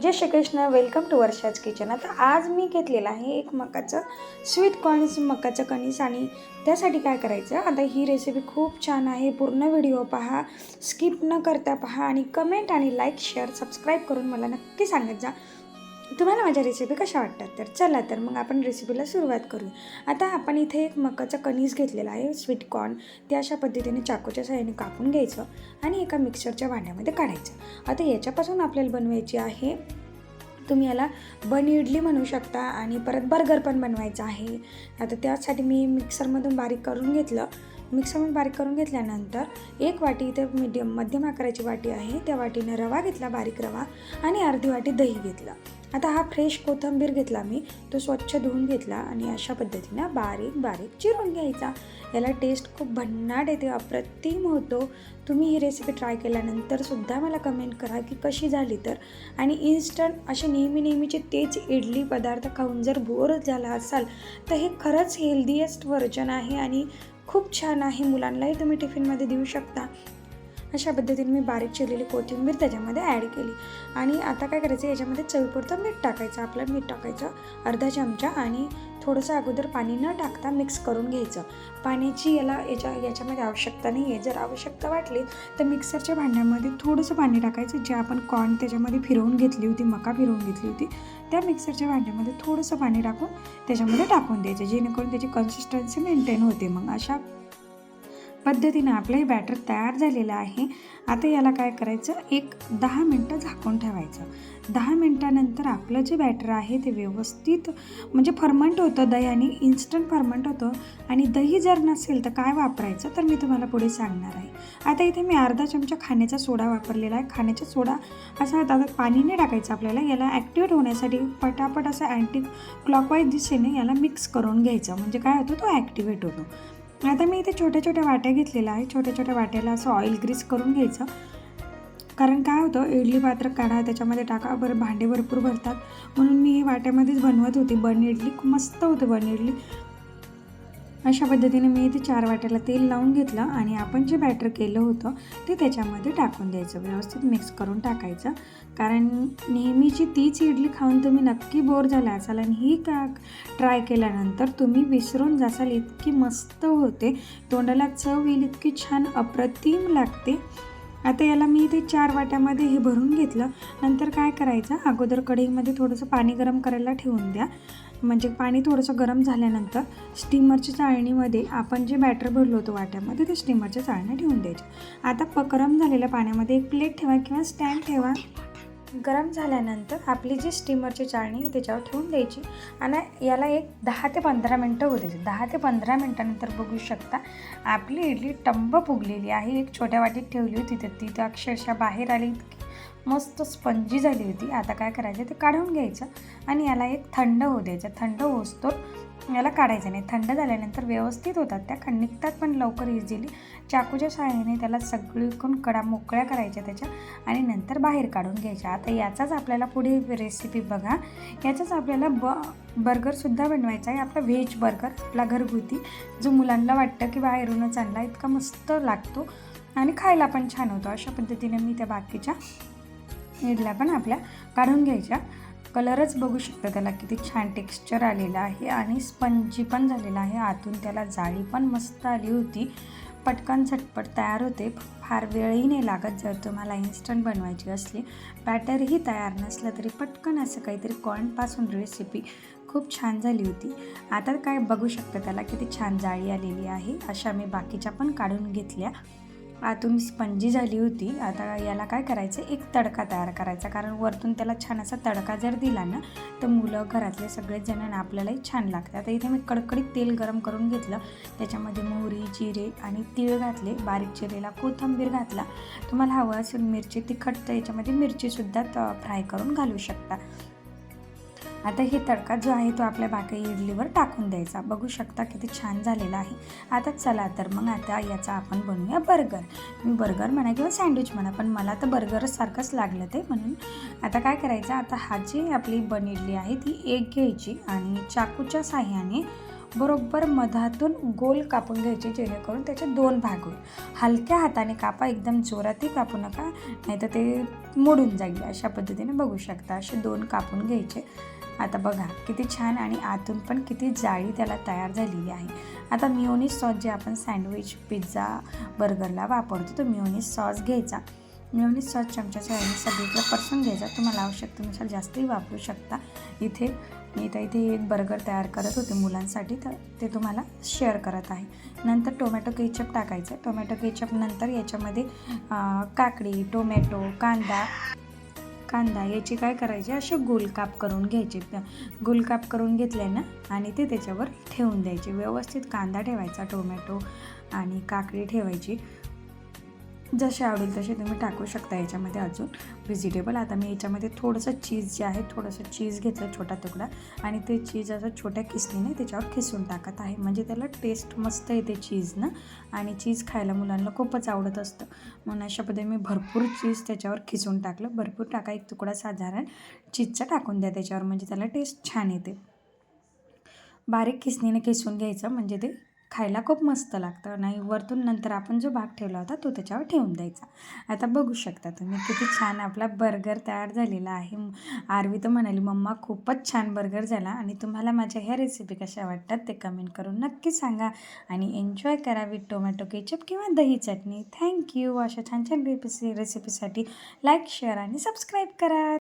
Jai Shrikrishna welcome to Varsha's kitchen आता आज मी घेतलेलं आहे एक मकाचं स्वीट कॉर्न्स मकाचं कणीस आणि त्यासाठी काय करायचं? आता ही रेसिपी खूप छान आहे. पूर्ण व्हिडिओ पहा स्किप न करता पहा आणि कमेंट आणि लाईक शेअर सबस्क्राईब करून मला नक्की सांगत जा. तुम्हाला माझ्या रेसिपी कशा वाटतात? तर चला तर मग आपण रेसिपीला सुरुवात करूया आता आपण इथे एक मकाचा कणीस घेतलेला आहे स्वीट कॉर्न ते अशा पद्धतीने चाकूच्या सहाय्याने कापून घ्यायचं आणि एका मिक्सरच्या भांड्यामध्ये काढायचं. आता याच्यापासून आपल्याला बनवायची आहे तुम्ही याला बन इडली म्हणू शकता आणि परत बर्गर पण बनवायचं आहे. आता त्यासाठी मी मिक्सरमधून बारीक करून घेतलं. मिक्सरमध्ये बारीक करून घेतल्यानंतर एक वाटी इथे मीडियम मध्यम आकाराची वाटी आहे. त्या वाटीनं रवा घेतला बारीक रवा आणि अर्धी वाटी दही घेतलं. आता हा फ्रेश कोथिंबीर घेतला मी. तो स्वच्छ धुवून घेतला आणि अशा पद्धतीनं बारीक बारीक चिरून घ्यायचा. याला टेस्ट खूप भन्नाट येते अप्रतिम होतो. तुम्ही ही रेसिपी ट्राय केल्यानंतर सुद्धा मला कमेंट करा की कशी झाली तर. आणि इन्स्टंट असे नेहमी नेहमीचे तेच इडली पदार्थ खाऊन जर बोर झाला असाल तर हे खरंच हेल्दीएस्ट व्हर्जन आहे आणि खूप छान आहे मुलांनाही तुम्ही टिफिनमध्ये देऊ शकता. अशा पद्धतीने मी बारीक चिरलेली कोथिंबीर त्याच्यामध्ये ॲड केली. आणि आता काय करायचं याच्यामध्ये चवीपुरतं मीठ टाकायचं. आपलं मीठ टाकायचं अर्धा चमचा आणि थोडंसं अगोदर पाणी न टाकता मिक्स करून घ्यायचं. पाण्याची याला याच्या याच्यामध्ये आवश्यकता नाही आहे जर आवश्यकता वाटली तर मिक्सरच्या भांड्यामध्ये थोडंसं पाणी टाकायचं. जे आपण कॉर्न त्याच्यामध्ये फिरवून घेतली होती मका फिरवून घेतली होती त्या मिक्सरच्या भांड्यामध्ये थोडंसं पाणी टाकून त्याच्यामध्ये टाकून द्यायचं जेणेकरून त्याची कन्सिस्टन्सी मेंटेन होते मग. अशा पद्धतीने आपलं हे बॅटर तयार झालेलं आहे. आता याला काय करायचं? एक दहा मिनटं झाकून ठेवायचं. दहा मिनटानंतर आपलं जे बॅटर आहे ते व्यवस्थित म्हणजे फर्मंट होतं दह्याने इन्स्टंट फर्मंट होतं. आणि दही जर नसेल तर काय वापरायचं? तर मी तुम्हाला पुढे सांगणार आहे. आता इथे मी अर्धा चमचा खाण्याचा सोडा वापरलेला आहे. खाण्याचा सोडा असा आता पाणी नाही टाकायचं आपल्याला. याला ॲक्टिवेट होण्यासाठी पटापट असं अँटी क्लॉकवाईज दिशेने याला मिक्स करून घ्यायचं. म्हणजे काय होतं? तो ॲक्टिवेट होतो. आता मी इथे छोट्या छोट्या वाट्या घेतलेल्या आहे छोट्या छोट्या वाट्याला असं ऑइल ग्रीस करून घ्यायचं. कारण काय होतं इडली पात्र काढा त्याच्यामध्ये टाका बरं भांडे भरपूर भरतात. म्हणून मी हे वाट्यामध्येच बनवत होती. बन इडली खूप मस्त होते बन इडली. अशा पद्धतीने मी इथे चार वाट्याला तेल लावून घेतलं आणि आपण जे बॅटर केलं होतं ते त्याच्यामध्ये टाकून द्यायचं. व्यवस्थित मिक्स करून टाकायचं. कारण नेहमीची तीच इडली खाऊन तुम्ही नक्की बोर झाला असाल आणि ही का ट्राय केल्यानंतर तुम्ही विसरून जासाल इतकी मस्त होते. तोंडाला चव येईल इतकी छान अप्रतिम लागते. आता याला मी इथे चार वाट्यामध्ये हे भरून घेतलं. नंतर काय करायचं? अगोदर कढईमध्ये थोडंसं पाणी गरम करायला ठेवून द्या. म्हणजे पाणी थोडंसं गरम झाल्यानंतर स्टीमरच्या चाळणीमध्ये आपण जे बॅटर भरलो होतो वाट्यामध्ये ते स्टीमरच्या चाळण्या ठेवून द्यायचे आता प गरम झालेल्या पाण्यामध्ये एक प्लेट ठेवा किंवा स्टँड ठेवा. गरम झाल्यानंतर आपली जी स्टीमरची चाळणी आहे त्याच्यावर ठेवून द्यायची. आणि याला एक दहा ते पंधरा मिनटं होऊ द्यायची. दहा ते पंधरा मिनटानंतर बघू शकता आपली इडली टंब फुगलेली आहे. एक छोट्या वाटीत ठेवली होती तर ती तर अक्षरशः बाहेर आली. मस्त स्पंजी झाली होती. आता काय करायचं ते काढून घ्यायचं आणि याला एक थंड होऊ द्यायचं. थंड होसतो याला काढायचं नाही. थंड झाल्यानंतर व्यवस्थित होतात त्या खंड निघतात पण लवकर इझिली चाकूच्या सहाय्याने त्याला सगळीकडून कडा मोकळ्या करायच्या त्याच्या आणि नंतर बाहेर काढून घ्यायच्या. आता याचाच आपल्याला पुढे रेसिपी बघा. याचाच आपल्याला ब बर्गरसुद्धा बनवायचा आहे. आपला व्हेज बर्गर आपला घरगुती जो मुलांना वाटतं की बाहेरूनच आणला इतका मस्त लागतो आणि खायला पण छान होतो. अशा पद्धतीने मी त्या बाकीच्या इडल्या पण आपल्या काढून घ्यायच्या. कलरच बघू शकता त्याला किती छान टेक्स्चर आलेलं आहे आणि स्पंजी पण झालेला आहे. आतून त्याला जाळी पण मस्त आली होती. पटकन झटपट तयार होते. फार वेळही नाही लागत जर तुम्हाला इन्स्टंट बनवायची असली. बॅटरही तयार नसलं तरी पटकन असं काहीतरी कॉर्नपासून रेसिपी खूप छान झाली होती. आता काय बघू शकता त्याला किती छान जाळी आलेली आहे. अशा मी बाकीच्या पण काढून घेतल्या. आतून स्पंजी झाली होती. आता याला काय करायचं? एक तडका तयार करायचा. कारण वरतून त्याला छान असा तडका जर दिला ना तर मुलं घरातले सगळेच जण आपल्यालाही छान लागते आता इथे मी कडकडीत तेल गरम करून घेतलं. त्याच्यामध्ये मोहरी जिरे आणि तीळ घातले. बारीक चिरेला कोथिंबीर घातला. तुम्हाला हवं असेल मिरची तिखट तर याच्यामध्ये मिरचीसुद्धा फ्राय करून घालू शकता. आता हे तडका जो आहे तो आपल्या बाकी इडलीवर टाकून द्यायचा. बघू शकता किती छान झालेला आहे. आता चला तर मग आता याचा आपण बनवूया बर्गर. मी बर्गर म्हणा किंवा सँडविच म्हणा पण मला तर बर्गरसारखंच लागलं ते. म्हणून आता काय करायचं आता हा जी आपली बन इडली आहे ती एक घ्यायची आणि चाकूच्या साह्याने बरोबर मधातून गोल कापून घ्यायचे जेणेकरून त्याचे दोन भाग होईल. हलक्या हाताने कापा एकदम जोरातही कापू नका नाही तर ते मोडून जाईल. अशा पद्धतीने बघू शकता असे दोन कापून घ्यायचे. आता बघा किती छान आणि आतून पण किती जाळी त्याला तयार झालेली आहे. आता मिओनिस सॉस जे आपण सँडविच पिझ्झा बर्गरला वापरतो तो मिओनिस सॉस घ्यायचा. मिओनिस सॉस चमच्याच्या आणि सगळीकडे परसून घ्यायचा. तुम्हाला आवश्यकतेनुसार जास्तही वापरू शकता. इथे मी तर इथे एक बर्गर तयार करत होते मुलांसाठी तर ते तुम्हाला शेअर करत आहे. नंतर टोमॅटो केचप टाकायचं. टोमॅटो केचप नंतर याच्यामध्ये काकडी टोमॅटो कांदा कांदा याची काय करायचे? असे गोलकाप करून घ्यायचे. गोलकाप करून घेतले ना आणि ते त्याच्यावर ठेवून द्यायचे. व्यवस्थित कांदा ठेवायचा टोमॅटो आणि काकडी ठेवायची. जसे आवडेल तसे तुम्ही टाकू शकता याच्यामध्ये अजून व्हेजिटेबल आता मी याच्यामध्ये थोडंसं चीज जे आहे थोडंसं चीज घेतलं छोटा तुकडा. आणि ते चीज असं छोट्या किसणीने त्याच्यावर खिसून टाकत आहे. म्हणजे त्याला टेस्ट मस्त येते चीजनं आणि चीज खायला मुलांना खूपच आवडत असतं. म्हणून अशा पद्धतीने मी भरपूर चीज त्याच्यावर खिसून टाकलं. भरपूर टाका. एक तुकडा साधारण चीजचा टाकून द्या त्याच्यावर. म्हणजे त्याला टेस्ट छान येते. बारीक खिसणीने खिसून घ्यायचं. म्हणजे ते खायला खूप मस्त लागतं. आणि वरतून नंतर आपण जो भाग ठेवला होता तो त्याच्यावर ठेवून द्यायचा. आता बघू शकता तुम्ही किती छान आपला बर्गर तयार झालेला आहे. आरवी तर म्हणाली मम्मा खूपच छान बर्गर झाला आणि तुम्हाला माझ्या ह्या रेसिपी कशा वाटतात ते कमेंट करून नक्की सांगा. आणि एन्जॉय करा विथ टोमॅटो केचप किंवा दही चटणी. थँक्यू अशा छान छान रेसिपी रेसिपीसाठी लाईक शेअर आणि सबस्क्राईब करा.